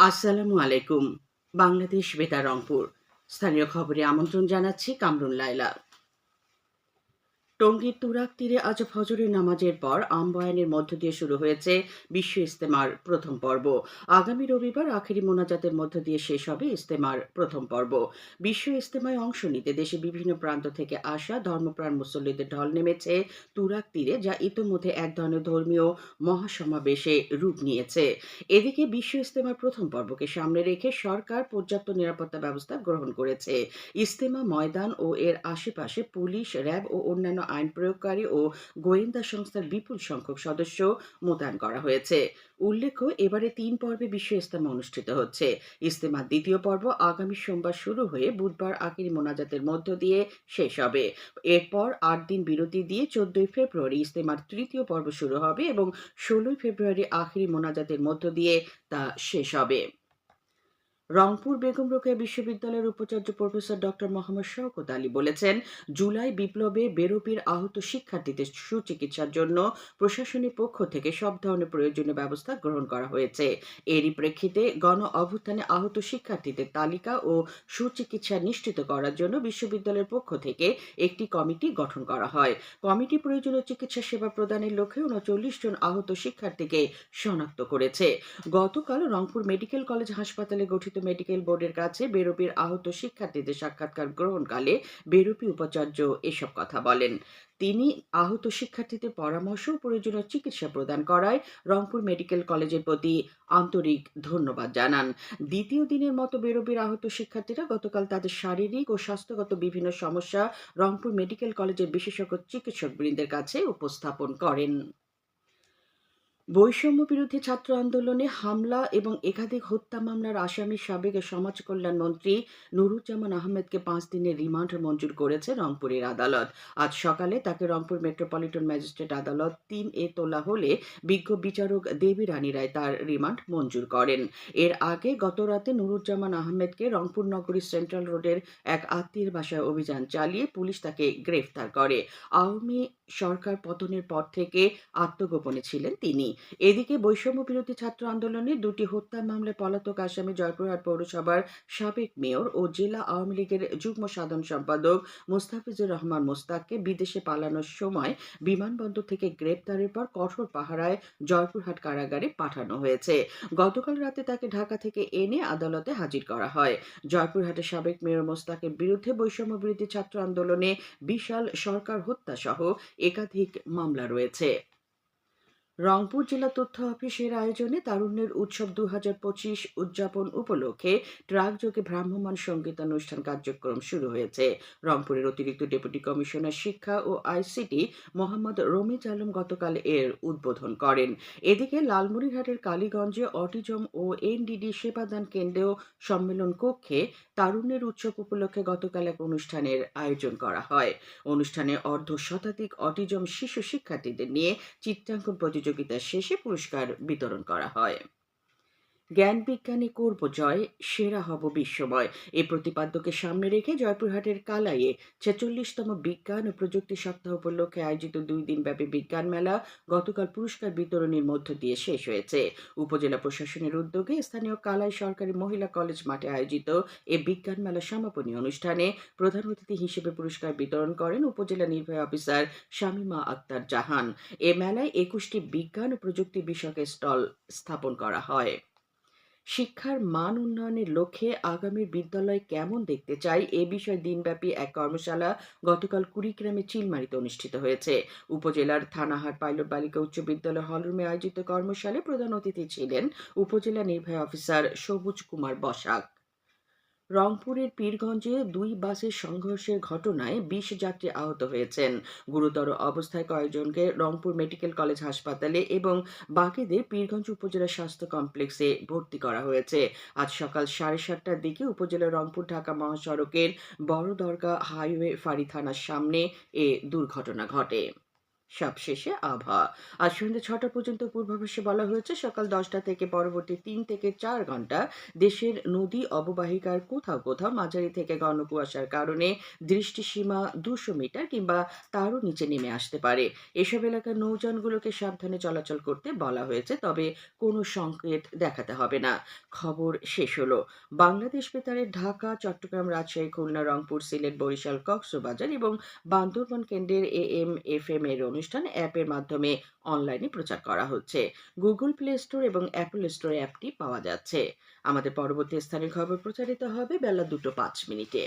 আসসালামু আলাইকুম বাংলাদেশ বেতার রংপুর। স্থানীয় খবরে আমন্ত্রণ জানাচ্ছি কামরুন লাইলা টঙ্গীর তুরাক তীরে আজ ফজরের নামাজের পর আমবয়ানের মধ্য দিয়ে শুরু হয়েছে বিশ্ব ইস্তেমার প্রথম পর্ব। আগামী রবিবার আখেরি মোনাজাতের মধ্য দিয়ে শেষ হবে ইস্তেমার প্রথম পর্ব। বিশ্ব ইস্তেমায় অংশ নিতে দেশে বিভিন্ন প্রান্ত থেকে আসা ধর্মপ্রাণ মুসল্লিদের ঢল নেমেছে তুরাক তীরে, যা ইতোমধ্যে এক ধরনের ধর্মীয় মহাসমাবেশে রূপ নিয়েছে। এদিকে বিশ্ব ইস্তেমার প্রথম পর্বকে সামনে রেখে সরকার পর্যাপ্ত নিরাপত্তা ব্যবস্থা গ্রহণ করেছে। ইস্তেমা ময়দান ও এর আশেপাশে পুলিশ, র্যাব ও অন্যান্য আইন প্রয়োগকারী ও গোয়েন্দা সংস্থার বিপুল সংখ্যক সদস্য মোতায়েন করা হয়েছে। উল্লেখ্য, এবারে তিন পর্বে বিশ্ব ইস্তেমা অনুষ্ঠিত হচ্ছে। ইস্তেমার দ্বিতীয় পর্ব আগামী সোমবার শুরু হয়ে বুধবার আখিরি মোনাজাতের মধ্য দিয়ে শেষ হবে। এরপর আট দিন বিরতি দিয়ে চোদ্দই ফেব্রুয়ারি ইস্তেমার তৃতীয় পর্ব শুরু হবে এবং ষোলোই ফেব্রুয়ারি আখিরি মোনাজাতের মধ্য দিয়ে তা শেষ হবে। রংপুর বেগম রোকেয়া বিশ্ববিদ্যালয়ের উপাচার্য প্রফেসর ডক্টর মোহাম্মদ শওকত আলী বলেছেন, জুলাই বিপ্লবে বেরোপির আহত শিক্ষার্থীদের সুচিকিৎসার জন্য প্রশাসনের পক্ষ থেকে সব ধরনের প্রয়োজনীয় ব্যবস্থা গ্রহণ করা হয়েছে। এরই প্রেক্ষিতে গণ অভ্যুত্থানে আহত শিক্ষার্থীদের তালিকা ও সুচিকিৎসা নিশ্চিত করার জন্য বিশ্ববিদ্যালয়ের পক্ষ থেকে একটি কমিটি গঠন করা হয়। কমিটি প্রয়োজনীয় চিকিৎসা সেবা প্রদানের লক্ষ্যে উনচল্লিশ জন আহত শিক্ষার্থীকে শনাক্ত করেছে। গতকাল রংপুর মেডিকেল কলেজ হাসপাতালে গঠিত মেডিকেল বোর্ডের কাছে বেরোপির আহত শিক্ষার্থীদের সাক্ষাৎকার গ্রহণকালে বেরোপি উপাচার্য এসব কথা বলেন। তিনি আহত শিক্ষার্থীদের পরামর্শ ও প্রয়োজনীয় চিকিৎসা প্রদান করায় রংপুর মেডিকেল কলেজের প্রতি আন্তরিক ধন্যবাদ জানান। দ্বিতীয় দিনের মতো বেরোবির আহত শিক্ষার্থীরা গতকাল তাদের শারীরিক ও স্বাস্থ্যগত বিভিন্ন সমস্যা রংপুর মেডিকেল কলেজের বিশেষজ্ঞ চিকিৎসক বৃন্দের কাছে উপস্থাপন করেন। বৈষম্য বিরোধী ছাত্র আন্দোলনে হামলা এবং একাধিক হত্যা মামলার আসামি সাবেক সমাজ কল্যাণ মন্ত্রী নুরুজ্জামান আহমেদকে পাঁচ দিনের রিমান্ড মঞ্জুর করেছে রংপুরের আদালত। আজ সকালে তাকে রংপুর মেট্রোপলিটন ম্যাজিস্ট্রেট আদালত তিন এ তোলা হলে বিজ্ঞ বিচারক দেবী রানী রায় তার রিমান্ড মঞ্জুর করেন। এর আগে গত রাতে নুরুজ্জামান আহমেদকে রংপুর নগরীর সেন্ট্রাল রোডের এক আত্মীয়ের বাসায় অভিযান চালিয়ে পুলিশ তাকে গ্রেফতার করে। আওয়ামী সরকার পতনের পর থেকে আত্মগোপনে ছিলেন তিনি। এদিকে বৈষম্য বিরোধী ছাত্র আন্দোলনে দুটি হত্যা মামলায় পলাতক আসামি জয়পুরহাট পৌরসভার সাবেক মেয়র ও জেলা আওয়ামী লীগের যুগ্ম সাধারণ সম্পাদক মোস্তাফিজুর রহমান মোস্তাককে বিদেশে পালানোর সময় বিমানবন্দর থেকে গ্রেপ্তারের পর কঠোর পাহারায় জয়পুরহাট কারাগারে পাঠানো হয়েছে। গতকাল রাতে তাকে ঢাকা থেকে এনে আদালতে হাজির করা হয়। জয়পুরহাটের সাবেক মেয়র মোস্তাকের বিরুদ্ধে বৈষম্য বিরোধী ছাত্র আন্দোলনে বিশাল সরকার হত্যা সহ একাধিক মামলা রয়েছে। রংপুর জেলা তথ্য অফিসের আয়োজনে তারুণ্যের উৎসব দু পঁচিশ উদযাপন উপলক্ষে ট্রাকযোগে ভ্রাম্যমাণ সঙ্গীতানুষ্ঠান কার্যক্রম শুরু হয়েছে। রংপুরের অতিরিক্ত ডেপুটি কমিশনার শিক্ষা ও আইসিটি মোহাম্মদ রমিজ আলম গতকাল এর উদ্বোধন করেন। এদিকে লালমনিরহাটের কালীগঞ্জে অটিজম ও এনডিডি সেবাদান কেন্দ্রীয় সম্মেলন কক্ষে তারুণ্যের উৎসব উপলক্ষে গতকাল এক অনুষ্ঠানের আয়োজন করা হয়। অনুষ্ঠানে অর্ধ শতাধিক অটিজম শিশু শিক্ষার্থীদের নিয়ে চিত্রাঙ্কন প্রতিযোগিতা শেষে পুরস্কার বিতরণ করা হয়। জ্ঞান বিজ্ঞানে করব জয়, সেরা হব বিশ্বময়। এই প্রতিপাদ্যকে সামনে রেখে জয়পুরহাটের কালাইয়ে ছেচল্লিশতম বিজ্ঞান ও প্রযুক্তি সপ্তাহ উপলক্ষে আয়োজিত দুই দিনব্যাপী বিজ্ঞান মেলা গতকাল পুরস্কার বিতরণের মধ্য দিয়ে শেষ হয়েছে। উপজেলা প্রশাসনের উদ্যোগে স্থানীয় কালাই সরকারি মহিলা কলেজ মাঠে আয়োজিত এ বিজ্ঞান মেলা সমাপনী অনুষ্ঠানে প্রধান অতিথি হিসেবে পুরস্কার বিতরণ করেন উপজেলা নির্বাহী অফিসার শামিমা আক্তার জাহান। এ মেলায় একুশটি বিজ্ঞান ও প্রযুক্তি বিষয়ক স্টল স্থাপন করা হয়। শিক্ষার মান উন্নয়নের লক্ষ্যে আগামীর বিদ্যালয় কেমন দেখতে চাই? এ বিষয়ে দিনব্যাপী এক কর্মশালা গতকাল কুড়িগ্রামে চিলমারিতে অনুষ্ঠিত হয়েছে। উপজেলার থানাহার পাইলট বালিকা উচ্চ বিদ্যালয় হলরুমে আয়োজিত কর্মশালায় প্রধান অতিথি ছিলেন উপজেলা নির্বাহী অফিসার সবুজ কুমার বসাক। রংপুরের পীরগঞ্জে দুই বাসের সংঘর্ষের ঘটনায় বিশ যাত্রী আহত হয়েছেন। গুরুতর অবস্থায় কয়েকজনকে রংপুর মেডিকেল কলেজ হাসপাতালে এবং বাকিদের পীরগঞ্জ উপজেলা স্বাস্থ্য কমপ্লেক্সে ভর্তি করা হয়েছে। আজ সকাল সাড়ে সাতটার দিকে উপজেলার রংপুর ঢাকা মহাসড়কের বড়দরগা হাইওয়ে ফাঁড়ি থানার সামনে এ দুর্ঘটনা ঘটে। সবশেষে আবহাওয়া। আজ সন্ধ্যে ছটা পর্যন্ত পূর্বাভাসে বলা হয়েছে, সকাল দশটা থেকে পরবর্তী তিন থেকে চার ঘণ্টা দেশের নদী অববাহিকার কোথাও কোথাও, মাঝারি থেকে ঘন কুয়াশার কারণে দৃষ্টিসীমা দুশো মিটার কিংবা তারও নিচে নেমে আসতে পারে। এসব এলাকার নৌযানগুলোকে সাবধানে চলাচল করতে বলা হয়েছে, তবে কোনো সংকেত দেখাতে হবে না। খবর শেষ হলো। বাংলাদেশ বেতারের ঢাকা, চট্টগ্রাম, রাজশাহী, খুলনা, রংপুর, সিলেট, বরিশাল, কক্সবাজার এবং বান্দরবান কেন্দ্রের এ এম এফ এম এর অনুষ্ঠান অ্যাপের মাধ্যমে অনলাইনে প্রচার করা হচ্ছে। গুগল প্লে স্টোর এবং অ্যাপল স্টোর অ্যাপটি পাওয়া যাচ্ছে। আমাদের পরবর্তী স্থানীয় খবর প্রচারিত হবে বেলা দুটো পাঁচ মিনিটে।